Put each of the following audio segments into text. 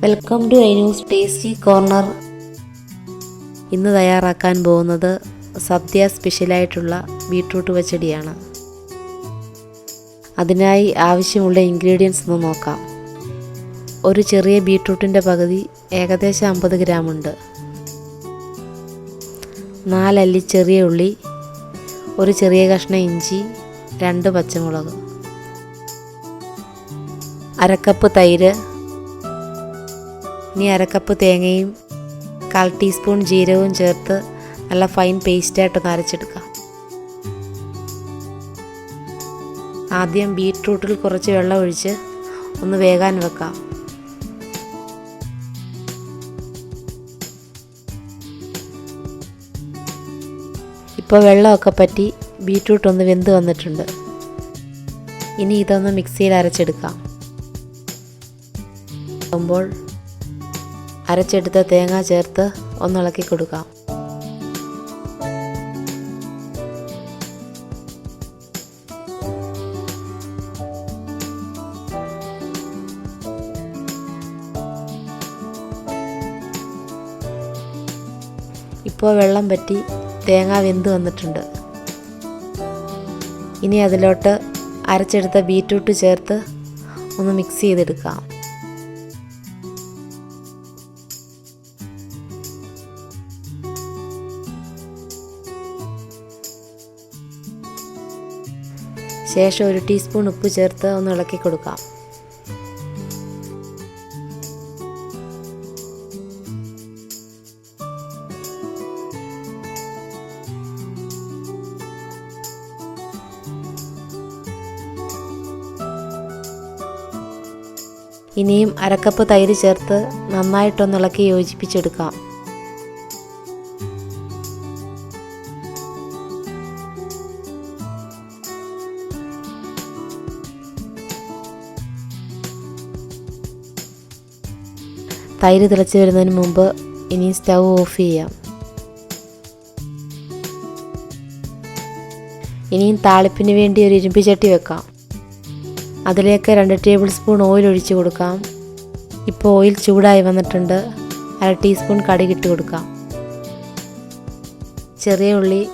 Welcome to news tasty corner ഇന്ന് തയ്യാറാക്കാൻ പോകുന്നത് സദ്യ സ്പെഷ്യലായിട്ടുള്ള ബീട്രൂട്ട് പച്ചടിയാണ്. അതിനായി ആവശ്യമുള്ള ഇൻഗ്രീഡിയൻസ് ഒന്ന് നോക്കാം. ഒരു ചെറിയ ബീട്രൂട്ടിന്റെ പകുതി ഏകദേശം അമ്പത് ഗ്രാം ഉണ്ട്. നാലല്ലി ചെറിയ ഉള്ളി ഒരു ചെറിയ കഷ്ണം ഇഞ്ചി രണ്ട് പച്ചമുളക് അരക്കപ്പ് തൈര് ഇനി അരക്കപ്പ് തേങ്ങയും കാൽ ടീസ്പൂൺ ജീരകവും ചേർത്ത് നല്ല ഫൈൻ പേസ്റ്റായിട്ടൊന്ന് അരച്ചെടുക്കാം. ആദ്യം ബീട്രൂട്ടിൽ കുറച്ച് വെള്ളം ഒഴിച്ച് ഒന്ന് വേകാൻ വെക്കാം. ഇപ്പോൾ വെള്ളമൊക്കെ പറ്റി ബീട്രൂട്ട് ഒന്ന് വെന്ത് വന്നിട്ടുണ്ട്. ഇനി ഇതൊന്ന് മിക്സിയിൽ അരച്ചെടുക്കാം. ആകുമ്പോൾ അരച്ചെടുത്ത തേങ്ങ ചേർത്ത് ഒന്നിളക്കി കൊടുക്കാം. ഇപ്പോൾ വെള്ളം പറ്റി തേങ്ങ വെന്ത് വന്നിട്ടുണ്ട്. ഇനി അതിലോട്ട് അരച്ചെടുത്ത ബീറ്റ്റൂട്ട് ചേർത്ത് ഒന്ന് മിക്സ് ചെയ്തെടുക്കാം. ശേഷം ഒരു ടീസ്പൂൺ ഉപ്പ് ചേർത്ത് ഒന്ന് ഇളക്കി കൊടുക്കാം. ഇനിയും അരക്കപ്പ് തൈര് ചേർത്ത് നന്നായിട്ടൊന്നിളക്കി യോജിപ്പിച്ചെടുക്കാം. തൈര് തിളച്ച് വരുന്നതിന് മുമ്പ് ഇനി സ്റ്റൗ ഓഫ് ചെയ്യാം. ഇനിയും താളിപ്പിന് വേണ്ടി ഒരു ഇരുമ്പ് ചട്ടി വെക്കാം. അതിലേക്ക് രണ്ട് ടേബിൾ സ്പൂൺ ഓയിൽ ഒഴിച്ച് കൊടുക്കാം. ഇപ്പോൾ ഓയിൽ ചൂടായി വന്നിട്ടുണ്ട്. അര ടീസ്പൂൺ കടുകിട്ട് കൊടുക്കാം. ചെറിയ ഉള്ളി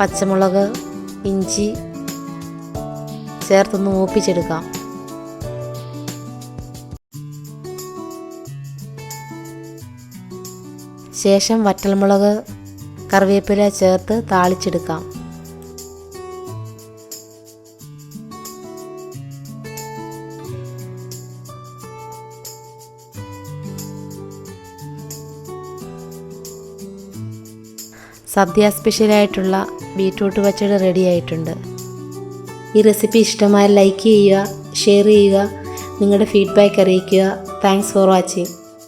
പച്ചമുളക് ഇഞ്ചി ചേർത്തൊന്ന് മൂപ്പിച്ചെടുക്കാം. ശേഷം വറ്റൽമുളക് കറിവേപ്പില ചേർത്ത് താളിച്ചെടുക്കാം. സദ്യ സ്പെഷ്യലായിട്ടുള്ള ബീട്രൂട്ട് പച്ചടി റെഡി ആയിട്ടുണ്ട്. ഈ റെസിപ്പി ഇഷ്ടമായ ലൈക്ക് ചെയ്യുക ഷെയർ ചെയ്യുക നിങ്ങളുടെ ഫീഡ്ബാക്ക് അറിയിക്കുക. Thanks for watching